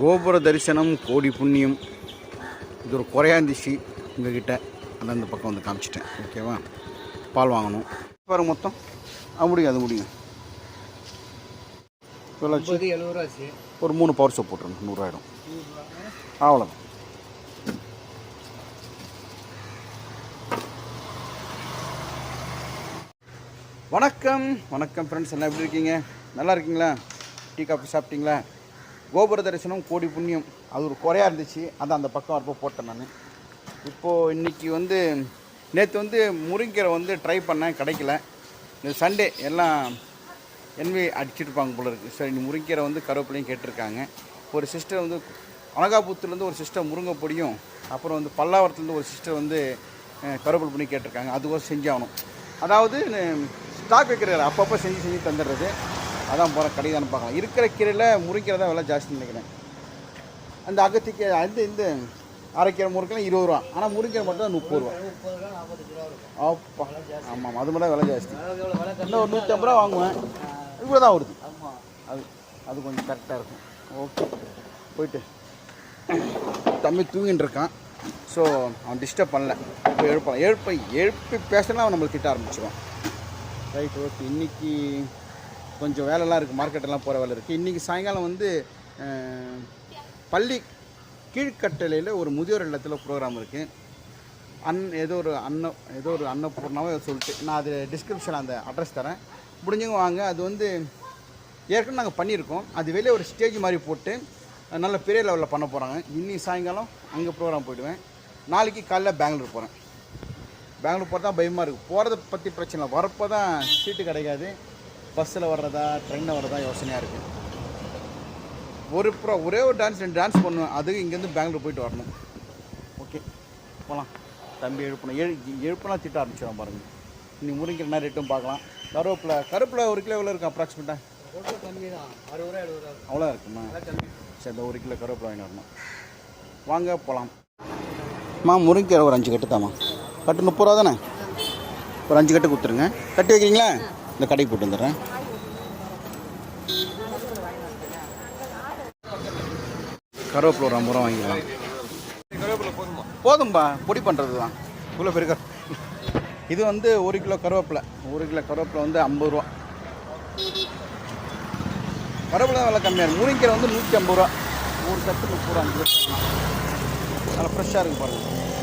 கோபுர தரிசனம் கோடி புண்ணியம். இது ஒரு குறையாந்திச்சு உங்ககிட்ட. அதான் இந்த பக்கம் வந்து காமிச்சிட்டேன். ஓகேவா பால் வாங்கணும். பாருங்க மொத்தம். அது முடியும் அது முடியும் ஒரு மூணு பவர் சோப் போட்டுருங்க. நூறுரூவாயிடும் அவ்வளோதான் வணக்கம். வணக்கம் ஃப்ரெண்ட்ஸ் எல்லாம் எப்படி இருக்கீங்க? நல்லா இருக்கீங்களா? டீ காஃபி சாப்பிட்டீங்களா? கோபுர தரிசனம் கோடி புண்ணியம். அது ஒரு குறையாக இருந்துச்சு. அதை அந்த பக்கம் வரப்போ போட்டேன் நான். இப்போது இன்றைக்கி வந்து நேற்று வந்து முருங்கீரை வந்து ட்ரை பண்ணேன் கிடைக்கல. இந்த சண்டே எல்லாம் என்வி அடிச்சிருப்பாங்க போல இருக்குது சரி நீ முருங்கீரை வந்து கருவேப்பிலையும் கேட்டிருக்காங்க. ஒரு சிஸ்டர் வந்து அனகாபுத்தூர்லேருந்து ஒரு சிஸ்டர் முருங்கை பொடியும் அப்புறம் வந்து பல்லாவரத்துலேருந்து ஒரு சிஸ்டர் வந்து கருவேப்பிலை பண்ணி கேட்டிருக்காங்க. அதுக்கோசம் செஞ்சாகணும். அதாவது ஸ்டாக் வைக்கிறார் அப்பப்போ செஞ்சு செஞ்சு தந்துடுறது. அதான் போகிற கடை தானே பார்க்கலாம். இருக்கிற கீரையில் முருங்கீரை தான் விலை ஜாஸ்தின்னு நினைக்கிறேன். அந்த அகத்திக்கு அந்த இந்த அரைக்கீரை முறுக்கெல்லாம் இருபது ரூபா. ஆனால் முருங்கீரை மட்டும் தான் முப்பது ரூபா. அப்பா. ஆமாம் அது மட்டும் விலை ஜாஸ்தி. இன்னும் ஒரு நூற்றி ஐம்பது ரூபா வாங்குவேன். இவ்வளோ தான் வருது ஆமாம் அது அது கொஞ்சம் கரெக்டாக இருக்கும். ஓகே போயிட்டு. தம்பி தூங்கிட்டு இருக்கான். ஸோ அவன் டிஸ்டர்ப் பண்ணல. இப்போ எழுப்பான் எழுப்ப எழுப்பி பேசினா அவன் நம்மளுக்கு திட்ட ஆரம்பிச்சிடுவான் ரைட் ஓகே இன்றைக்கி கொஞ்சம் வேலைலாம் இருக்குது மார்க்கெட்டெல்லாம் போகிற வேலை இருக்குது இன்றைக்கி சாயங்காலம் வந்து பள்ளி கீழ்கட்டளையில் ஒரு முதியோர் இல்லத்தில் ப்ரோக்ராம் இருக்குது அன் ஏதோ ஒரு அன்ன ஏதோ ஒரு அன்னபூர்ணாவோ சொல்லிட்டு நான் அது டிஸ்கிரிப்ஷனில் அந்த அட்ரஸ் தரேன். முடிஞ்சவங்க வாங்க அது வந்து ஏற்கனவே நாங்கள் பண்ணியிருக்கோம். அது வெளியே ஒரு ஸ்டேஜ் மாதிரி போட்டு நல்ல பெரிய லெவலில் பண்ண போகிறாங்க இன்னி சாயங்காலம் அங்கே ப்ரோக்ராம் போயிடுவேன். நாளைக்கு காலைல பெங்களூர் போகிறேன் பெங்களூர் போகிறதா பயமாக இருக்குது போகிறத பற்றி பிரச்சனை இல்லை. வரப்போ தான் சீட்டு கிடைக்காது. பஸ்ஸில் வர்றதா ட்ரெயினில் வர்றதா யோசனையாக இருக்குது ஒரு ப்ரோ ஒரே ஒரு டான்ஸ் ரெண்டு டான்ஸ் பண்ணுவேன். அதுக்கு இங்கேருந்து பெங்களூர் போயிட்டு வரணும். ஓகே போகலாம் தம்பி எழுப்பணும் எழு எழுப்புனா திட்ட ஆரம்பிச்சிடும் பாருங்கள் நீ முருங்கிற என்ன ரேட்டும் பார்க்கலாம். கருவேப்பிலை கருப்பில் ஒரு கிலோ எவ்வளோ இருக்கும் அப்ராக்சிமேட்டாக அறுபது ரூபா ரூபா அவ்வளோ இருக்குமா? சரி இந்த ஒரு கிலோ கருவேப்பிலை வாங்கி வரணும். வாங்க போகலாம் மா முருங்கீரை ஒரு அஞ்சு கட்டு தாம்மா. கட்டு முப்பது ரூபா தானே? ஒரு அஞ்சு கட்டு கொடுத்துருங்க. கட்டி வைக்கிறீங்களா? இந்த கடைக்கு போட்டு வந்துடுறேன். கருவேப்பிலை ஒரு ஐம்பது ரூபா வாங்கிக்கலாம். போதும்பா பொடி பண்ணுறது தான் இவ்வளோ பெரிய இது வந்து ஒரு கிலோ கருவேப்பிலை. ஒரு கிலோ கருவேப்பிலை வந்து ஐம்பது ரூபா. கருவேப்பிலை விலை கம்மியாக இருக்குது முருங்கீரை வந்து நூற்றி ஐம்பது ரூபா. ஒரு கட்டு முப்பது ரூபா. அஞ்சு நல்லா ஃப்ரெஷ்ஷாக இருக்குது பாருங்கள்